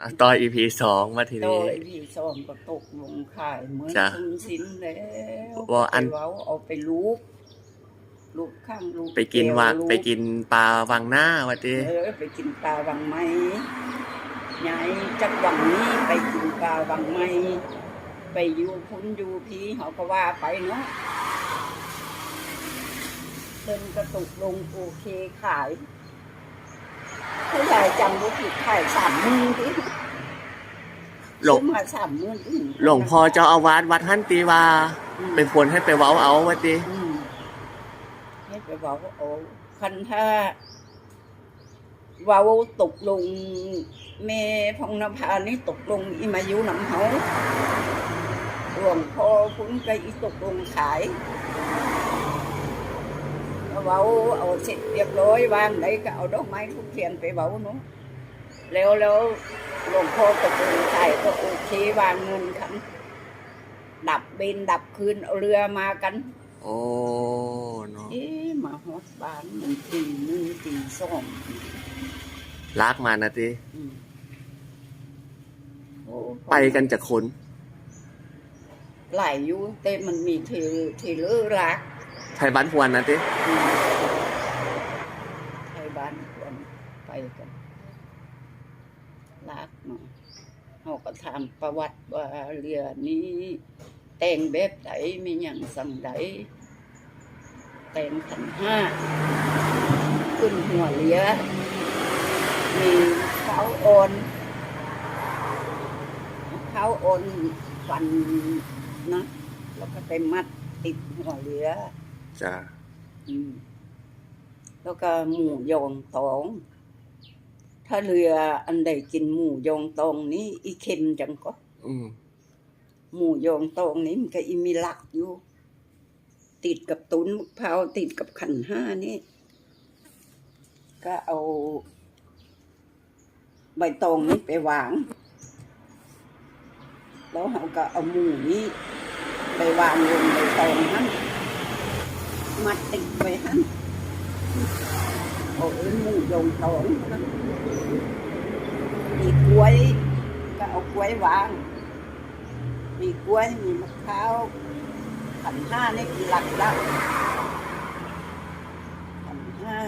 อะต่อ EP สองมาทีโดนี้ ยพี่ซ้อมก็ตกลงขายเหมือนจ้ะทุนสินแล้วว่าอัน ไปเว้าเอาไปลูกลูกข้างลูกไปกินวักแวลูไปกินปลาวังหน้าวัทีเออไปกินปลาวังไม้ยายจักวังนี้ไปกินปลาวังไม้ไปอยู่พุ้นอยู่พีเขาก็ว่าไปเนาะเดินกระตุกลงโอเคขาย ผู้ใหญ่จำว่าผิดขายสามหมื่นที่หลวงซื้อมาสามหมื่นที่หลวงพ่อเจ้าอาวาสวัดท่านตีว่าอืมเป็นคนให้ไปเว้าเอาวัทีอืมให้ไปบอกว่าโอ้คันถ้าเว้าตกลงเมพงนภานี่ตกลงอีมายุน้ำเฮาหลวงพ่อคุณไปอีตกลงขายก็ เว้าเอาเสร็จเรียบร้อยวางไหนก็เอาดอกไม้ทุกเทียนไปเว้าเนาะแล้วแล้วหลวงพ่อตกลงขายก็โอเควางเงินคันดับเบนดับคืนเอาเรือมากันโอ้เนาะเอ๊ะมาฮอดบ้านมันตีหนึ่งตีสองลากมานะทีอืมโอ้ไปกันจากคน หลายอยู่แต่มันมีเทเทเลอร์รัก ไทยบ้านพวนนะทีไทยบ้านควรไปกันรักเนาะเขาก็ถามประวัติว่าเรือนี้ แต่งแบบไหนมีอย่างสั่งใดแต่งขันห้า ขึ้นหัวเรือมีเขาโอนเขาโอนฟันนะแล้วก็ไปมัดติดหัวเรือ จ้ะอืมแล้วก็หมูยองตอง ถ้าเรืออันใดกินหมูยองตองนี้อีเค็มจังก็อืมหมูยองตองนี้มันก็อีมีหลักอยู่ ติดกับตุนมะพร้าวติดกับขันห้านี่ ก็เอา ใบตองนี้ไปวาง แล้วเราก็เอาหมูนี้ไปวางลงใบตองนั้น มัดติดไว้ฮันเอาเอ็นหมูยองตองมีกล้วยก็เอากล้วยวาง มีกล้วยมีมะพร้าวขันห้านี่คือหลักละขันห้า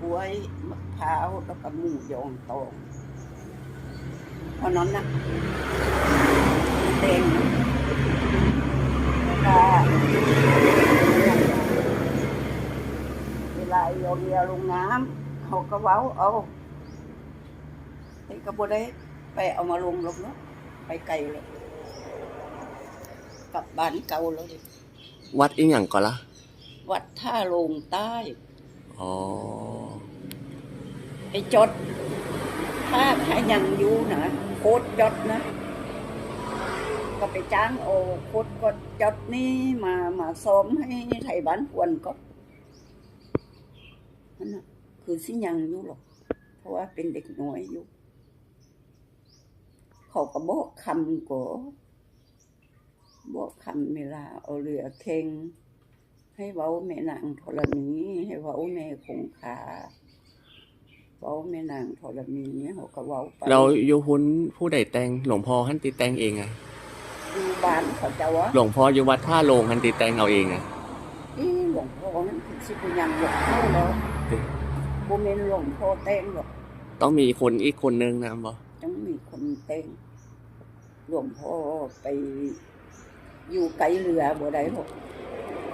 กล้วยมะพร้าวแล้วก็หมูยองตองเพราะนั้นนะแดงนะแล้วก็เวลาเอาเรือลงน้ำเขาก็เว้าเอาแต่ก็บ่ได้ไปเอามาลงหรอกเนาะไปไกลเลยกลับบ้านเก่าแล้วดิวัดอีหยังก่อนละวัดท่าโลงใต้อ๋อไปจดถ้าถ้ายังอยู่นะโคตรจดนะ ก็ไปจ้างโอโคตรกดจดนี่มามาซ้อมให้ไทยบ้านควนก็ นั่นน่ะคือสิยังอยู่หรอก เพราะว่าเป็นเด็กน้อยอยู่ เขาก็บอกคำก็บอกคำเวลาเอาเรือเข่งให้เว้าแม่นางธรณีให้เว้าแม่คงคาเว้าแม่นางธรณีเขาก็เว้าไปเราอยู่หุ้นผู้ใดแต่งหลวงพ่อท่านตีแต่งเองอะอยู่บ้านเขาจะว่าหลวงพ่ออยู่วัดท่าโลงท่านตีแต่งเอาเองอะอีหลวงพ่อนั้นคือสิเป็นยังหลวงพ่อแล้ว บ่แม่นหลวงพ่อแต่งหรอกต้องมีคนอีกคนนึงนะบอต้องมีคนแต่งหลวงพ่อไป อยู่ไกลเรือบ่ได้หรอก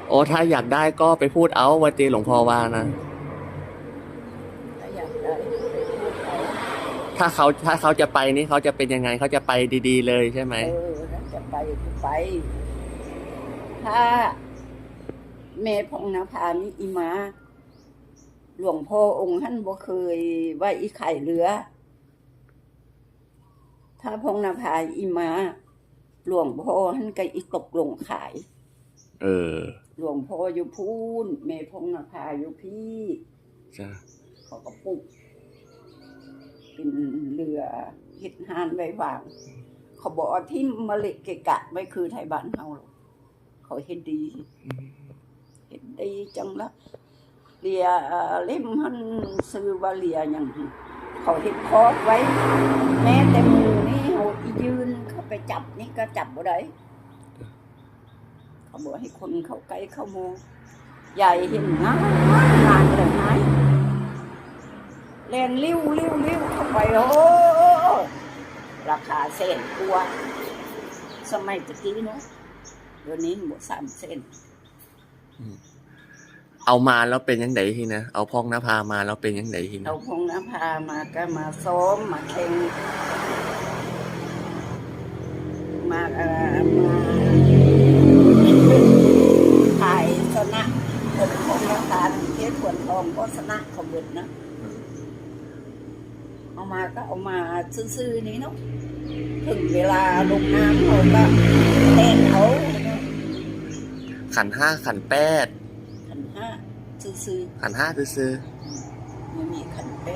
โอ้ถ้าอยากได้ก็ไปพูดเอาวัตีหลวงพ่อว่านะถ้าอยากได้ไปพูดเอาถ้าเขาถ้าเขาจะไปนี่เขาจะเป็นยังไงเขาจะไปดี ๆ เลยใช่ไหมเออถ้าจะไปก็ไป ถ้าแม่พงนภานี่อีมา หลวงพ่อองค์ท่านบ่เคยว่าอีไข่เรือ ถ้าพงนภาอีมาหลวงพ่อท่านก็อีตกลงขาย เออ หลวงพ่ออยู่พูนแม่พงนภาอยู่พี่จ้ะเขาก็ปลุกเป็นเรือเฮ็ดหานไว้วาง เขาบอกว่าที่มาเล็กเกะกะไม่คือไทยบ้านเฮาหรอกเขาเฮ็ดดี เห็นดีจังละ เรียเล่มหันซื้อว่าเรียอย่างเขาเห็ดคอไว้ แม้แต่มือนี่เขายืนเขาไปจับนี่ก็จับบ่ได้เขาบอกให้คนเขาใกล้เขาโมใหญ่เห็นงานงานเลยไงแรงลิ้วลิ้วลิ้วเข้าไปโอ้ราคาเส้นตัวสมัยตะกี้เนาะเดี๋ยวนี้หมดสามเส้น เอามาแล้วเป็นยังไงทีนะเอาพองนภามาแล้วเป็นยังไงทีนะเราพงนภามาก็มาซ้อมมาแข่งมาเอ่อมาถ่ายชนะคนพงนภาเทศขวนทองก็ชนะเขาเบิดนะเอามาก็เอามาซื่อๆนี้เนาะถึงเวลาลงน้ำเขาก็เต้นเขาเนาะขันห้าขันแปดขันห้า ซื่อขันห้าซื้อๆไม่มีขันแปด